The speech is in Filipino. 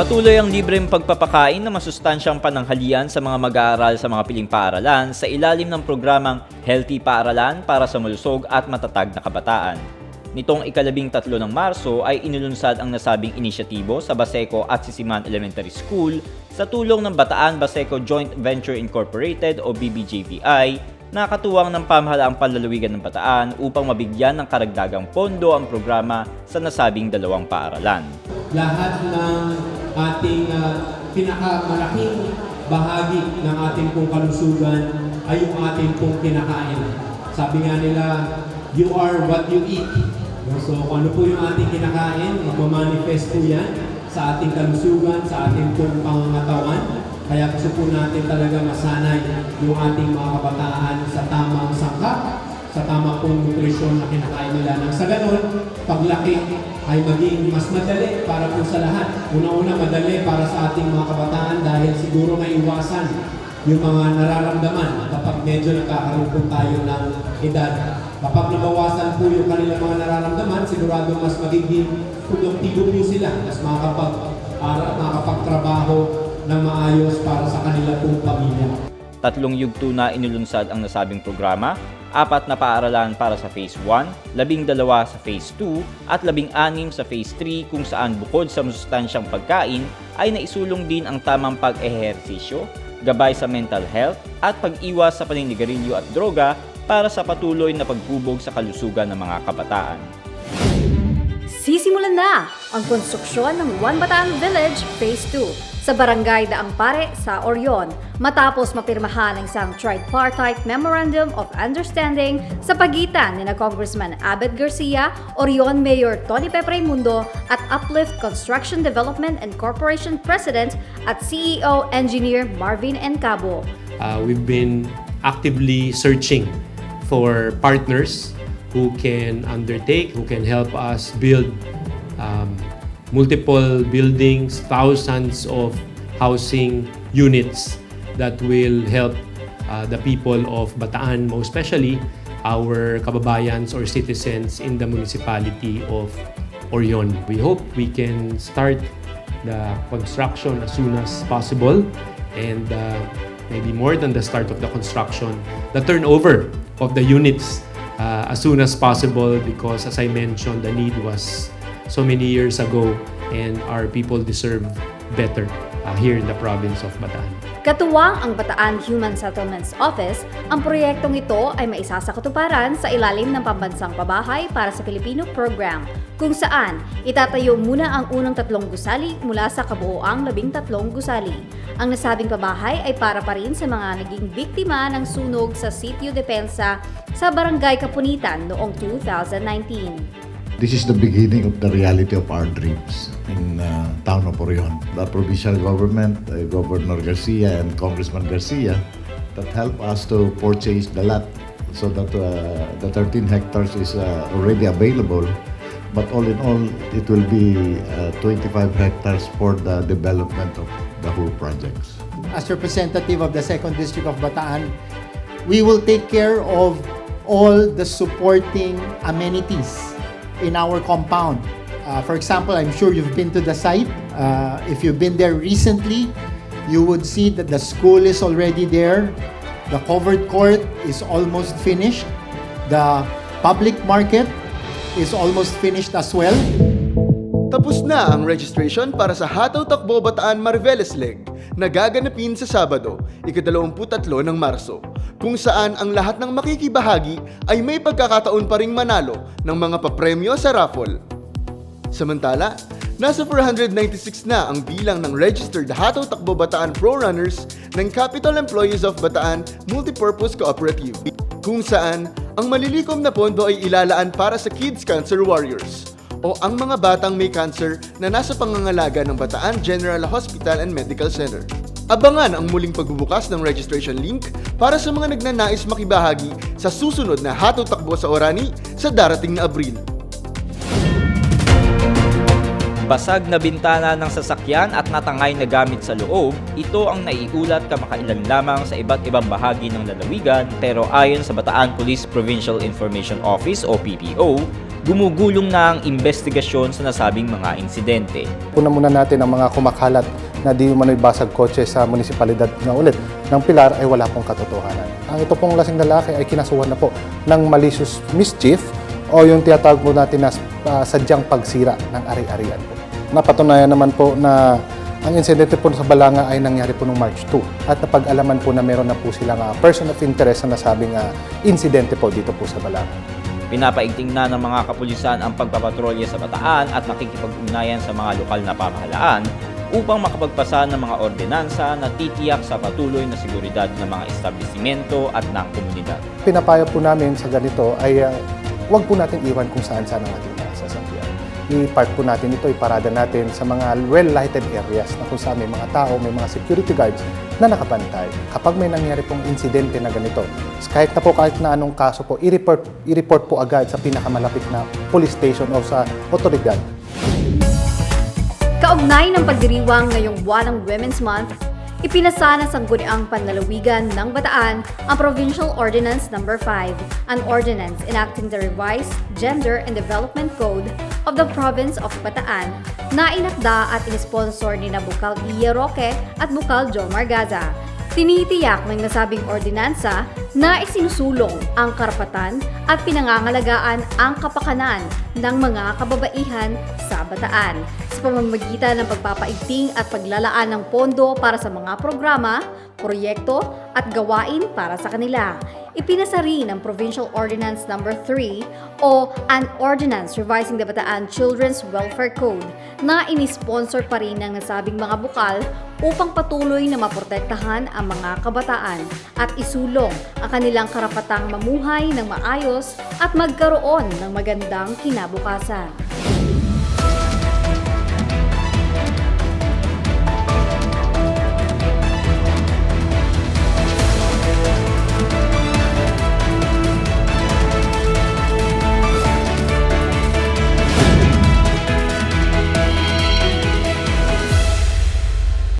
Patuloy ang libreng pagpapakain na masustansyang pananghalian sa mga mag-aaral sa mga piling paaralan sa ilalim ng programang Healthy Paaralan para sa malusog at matatag na kabataan. Nitong ikalabing tatlo ng Marso ay inulunsad ang nasabing inisyatibo sa Baseco at Sisiman Elementary School sa tulong ng Bataan Baseco Joint Venture Incorporated o BBJVI na katuwang ng pamahalaang panlalawigan ng Bataan upang mabigyan ng karagdagang pondo ang programa sa nasabing dalawang paaralan. lahat ng ating uh, pinakamalaking bahagi ng ating pong kalusugan ay yung ating pong kinakain. Sabi nga nila, you are what you eat. So kung ano po yung ating kinakain, magmamanifest po yan sa ating kalusugan, sa ating pong pangangatawan. Kaya gusto po natin talaga masanay yung ating mga kabataan sa tamang sangkap, sa tamang pong nutrisyon na kinakain nila. Nang sa ganon, paglaki ay maging mas madali para po sa lahat. Una-una, madali para sa ating mga kabataan dahil siguro may iwasan yung mga nararamdaman kapag medyo nagkakaroon po tayo ng edad. Kapag nabawasan po yung kanilang mga nararamdaman, sigurado mas magiging produktibo po sila. Mas makakapag, para, makakapagtrabaho ng maayos para sa kanila pong pamilya. Tatlong yugto na inulunsad ang nasabing programa, apat na paaralan para sa Phase 1, labing dalawa sa Phase 2, at labing anim sa Phase 3 kung saan bukod sa masustansyang pagkain ay naisulong din ang tamang pag-ehersisyo, gabay sa mental health, at pag-iwas sa paninigarilyo at droga para sa patuloy na paghubog sa kalusugan ng mga kabataan. Sisimulan na ang konstruksyon ng One Bataan Village Phase 2 sa Barangay Daang Pare sa Orion matapos mapirmahan ang isang tripartite Memorandum of Understanding sa pagitan ni na Congressman Abed Garcia, Orion Mayor Tony Pepe Mundo at Uplift Construction Development and Corporation President at CEO Engineer Marvin Encabo. Uh, we've been actively searching for partners who can undertake, who can help us build um, multiple buildings, thousands of housing units that will help uh, the people of Bataan, most especially our kababayans or citizens in the municipality of Orion. We hope we can start the construction as soon as possible and uh, maybe more than the start of the construction, the turnover of the units as soon as possible because as I mentioned, the need was so many years ago and our people deserve better uh, here in the province of Bataan. Katuwang ang Bataan Human Settlements Office, ang proyektong ito ay maisa sa katuparan sa ilalim ng Pambansang Pabahay para sa Pilipino Program, kung saan itatayo muna ang unang tatlong gusali mula sa kabuoang labing tatlong gusali. Ang nasabing pabahay ay para pa rin sa mga naging biktima ng sunog sa Sitio Depensa sa Barangay Kapunitan noong 2019. This is the beginning of the reality of our dreams in uh, town of Orion. The provincial government, uh, Governor Garcia and Congressman Garcia, that help us to purchase the lot so that uh, the 13 hectares is uh, already available. But all in all, it will be uh, 25 hectares for the development of the whole projects. as representative of the second district of Bataan, we will take care of all the supporting amenities in our compound. Uh, for example, I'm sure you've been to the site. Uh, if you've been there recently, you would see that the school is already there. The covered court is almost finished. The public market is almost finished as well. Tapos na ang registration para sa Hataw Takbo Bataan Marveles Leg na gaganapin sa Sabado, ikadalawamput-tatlo ng Marso, kung saan ang lahat ng makikibahagi ay may pagkakataon pa ring manalo ng mga papremyo sa raffle. Samantala, nasa 496 na ang bilang ng registered Hataw Takbo Bataan Pro Runners ng Capital Employees of Bataan Multipurpose Cooperative, kung saan ang malilikom na pondo ay ilalaan para sa Kids Cancer Warriors o ang mga batang may cancer na nasa pangangalaga ng Bataan General Hospital and Medical Center. Abangan ang muling pagbubukas ng registration link para sa mga nagnanais makibahagi sa susunod na Hataw Takbo sa Orani sa darating na Abril. Basag na bintana ng sasakyan at natangay na gamit sa loob, ito ang naiulat kamakailan lamang sa iba't ibang bahagi ng lalawigan pero ayon sa Bataan Police Provincial Information Office o PPO, gumugulong na ang investigasyon sa nasabing mga insidente. Puna muna natin ang mga kumakalat na di umano'y basag kotse sa munisipalidad na ulit ng Pilar ay wala pong katotohanan. Ang ito pong lasing lalaki ay kinasuhan na po ng malicious mischief o yung tinatawag po natin na ah, sadyang pagsira ng ari-arian po. Napatunayan naman po na ang insidente po sa Balanga ay nangyari po noong March 2 at napag-alaman po na meron na po silang ah, person of interest na nasabing ah, insidente po dito po sa Balanga. Pinapaigting na ng mga kapulisan ang pagpapatrolya sa bataan at nakikipag-ugnayan sa mga lokal na pamahalaan upang makapagpasa ng mga ordinansa na titiyak sa patuloy na seguridad ng mga establishmento at ng komunidad. Pinapayo po namin sa ganito ay uh, huwag po natin iwan kung saan saan ang ating. I-park po natin ito, iparada natin sa mga well-lighted areas na kung saan may mga tao, may mga security guards na nakapantay. Kapag may nangyari pong insidente na ganito, kahit na po kahit na anong kaso po, i-report, i-report po agad sa pinakamalapit na police station o sa otoridad. Kaugnay ng pagdiriwang ngayong buwan ng Women's Month, ipinasa ng Sangguniang Panlalawigan ng Bataan ang Provincial Ordinance No. 5, an ordinance enacting the revised Gender and Development Code of the Province of Bataan na inakda at inisponsor ni na Bukal Iya Roque at Bukal Jo Margaza. Tinitiyak ng nasabing ordinansa na isinusulong ang karapatan at pinangangalagaan ang kapakanan ng mga kababaihan sa Bataan sa pamamagitan ng pagpapaigting at paglalaan ng pondo para sa mga programa, proyekto at gawain para sa kanila. Ipinasa rin ang Provincial Ordinance No. 3 o an Ordinance Revising the Bataan Children's Welfare Code na inisponsor pa rin ng nasabing mga bukal upang patuloy na maprotektahan ang mga kabataan at isulong ang kanilang karapatang mamuhay ng maayos at magkaroon ng magandang kinabukasan.